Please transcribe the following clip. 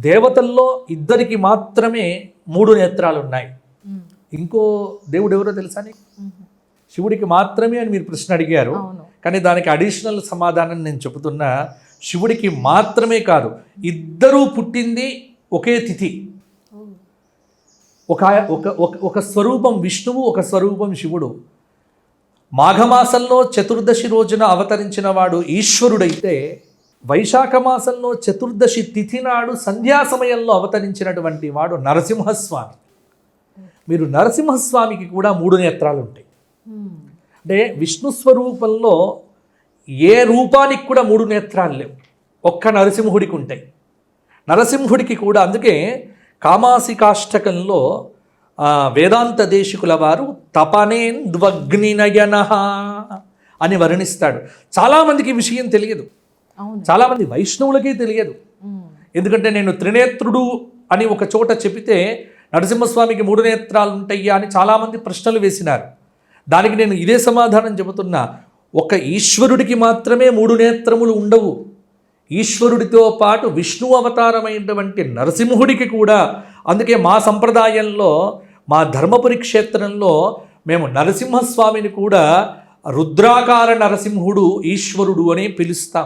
దేవతల్లో ఇద్దరికి మాత్రమే మూడు నేత్రాలు ఉన్నాయి ఇంకో దేవుడు ఎవరో తెలుసా నీకు? శివుడికి మాత్రమే అని మీరు ప్రశ్న అడిగారు. కానీ దానికి అడిషనల్ సమాధానం నేను చెబుతున్నా శివుడికి మాత్రమే కాదు ఇద్దరూ పుట్టింది ఒకే తిథి. ఒక ఒక- ఒక స్వరూపం విష్ణువు ఒక స్వరూపం శివుడు. మాఘమాసంలో చతుర్దశి రోజున అవతరించిన వాడు ఈశ్వరుడైతే వైశాఖ మాసంలో చతుర్దశి తిథి నాడు సంధ్యా సమయంలో అవతరించినటువంటి వాడు నరసింహస్వామి. మీరు నరసింహస్వామికి కూడా మూడు నేత్రాలు ఉంటాయి. అంటే విష్ణు స్వరూపంలో ఏ రూపానికి కూడా మూడు నేత్రాలు లేవు. ఒక్క నరసింహుడికి ఉంటాయి. నరసింహుడికి కూడా అందుకే కామాసికాష్టకంలో వేదాంత దేశికుల వారు తపనేంద్వగ్నినయన అని వర్ణిస్తాడు. చాలామందికి విషయం తెలియదు. చాలామంది వైష్ణవులకే తెలియదు. ఎందుకంటే నేను త్రినేత్రుడు అని ఒక చోట చెబితే నరసింహస్వామికి మూడు నేత్రాలు ఉంటాయా అని చాలామంది ప్రశ్నలు వేసినారు. దానికి నేను ఇదే సమాధానం చెబుతున్నా. ఒక ఈశ్వరుడికి మాత్రమే మూడు నేత్రములు ఉండవు. ఈశ్వరుడితో పాటు విష్ణు అవతారమైనటువంటి నరసింహుడికి కూడా. అందుకే మా సంప్రదాయంలో మా ధర్మపురి క్షేత్రంలో మేము నరసింహస్వామిని కూడా రుద్రాకార నరసింహుడు ఈశ్వరుడు అని పిలుస్తాం.